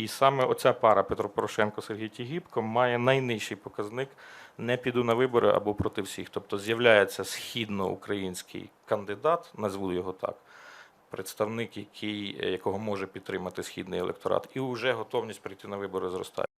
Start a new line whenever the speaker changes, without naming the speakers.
І саме оця пара Петро Порошенко Сергій Тігіпко має найнижчий показник не піду на вибори або проти всіх. Тобто з'являється східноукраїнський кандидат, назву його так, представник, який, якого може підтримати східний електорат, і вже готовність прийти на вибори зростає.